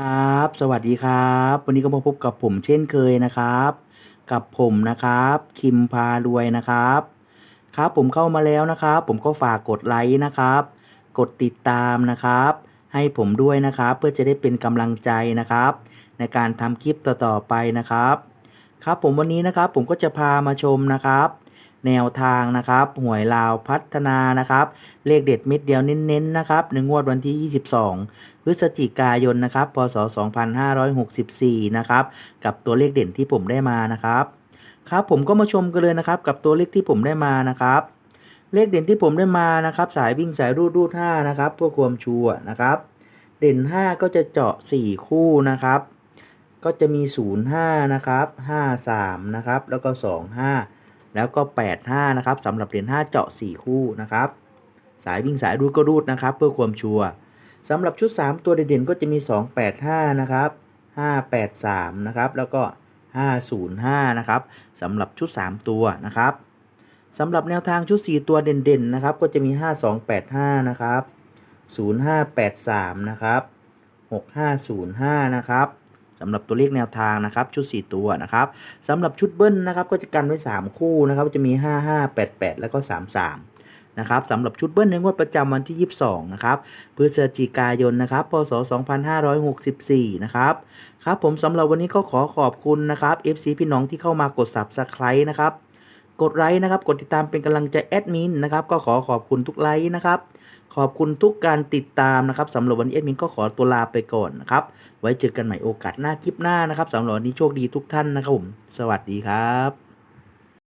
ครับสวัสดีครับ วันนี้ก็มาพบกับผมเช่นเคยนะครับ กับผมนะครับ คิมพารวยนะครับ ครับผมเข้ามาแล้วนะครับ ผมก็ฝากกดไลค์นะครับ กดติดตามนะครับ ให้ผมด้วยนะครับ เพื่อจะได้เป็นกำลังใจนะครับ ในการทำคลิปต่อๆไปนะครับ ครับผมวันนี้นะครับผมก็จะพามาชมนะครับ แนวทางนะครับหวยลาวพัฒนานะครับเลขเด็ดเม็ดเดียวเน้นๆนะครับในงวดวันที่ 22 พฤศจิกายนนะครับพศ 2564 นะครับกับตัวเลขเด่นที่ผมได้มานะครับครับผมก็มาชมกันเลยนะครับกับตัวเลขที่ผมได้มานะครับเลขเด่นที่ผมได้มานะครับ สายวิ่งสายรูดรูด5นะครับเพื่อความชัวนะครับ เด่น 5 ก็จะเจาะ 4 คู่นะครับ ก็จะมี 05 นะครับ 53 นะครับ แล้วก็ 25 แล้วก็ 85 นะครับสำหรับเหรียญ5เจาะ 4 คู่นะครับ สายวิ่งสายรูดก็รูดนะครับ เพื่อความชัวร์สำหรับชุด 3 ตัวเด่นๆก็จะมี 285 นะครับ 583 นะครับ แล้วก็ 505 นะครับสำหรับชุด 3 ตัวนะครับสำหรับแนวทางชุด 4 ตัวเด่นๆนะครับ ก็จะมี 5285 นะครับ 0583 นะครับ 6505 นะครับ สำหรับตัวเลขแนวทางนะครับชุด 4 ตัวนะครับสำหรับชุดเบิ้ลนะครับก็จะกันไว้ 3 คู่นะครับจะมี 5588 แล้วก็ 33นะครับสำหรับชุดเบิ้ลในงวดประจำวันที่ 22 นะครับพฤศจิกายนนะครับพศ 2564 นะครับครับผมสำหรับวันนี้ก็ขอขอบคุณนะครับ FC พี่น้องที่เข้ามากด Subscribe นะครับ กดไลค์นะครับ กดติดตามเป็นกำลังใจแอดมินนะครับ ก็ขอขอบคุณทุกไลค์นะครับ ขอบคุณทุกการติดตามนะครับสำหรับวันนี้เอดมินก็ขอตัวลาไปก่อนนะครับ ไว้เจอกันใหม่โอกาสหน้าคลิปหน้านะครับสำหรับวันนี้โชคดีทุกท่านนะครับผม สวัสดีครับ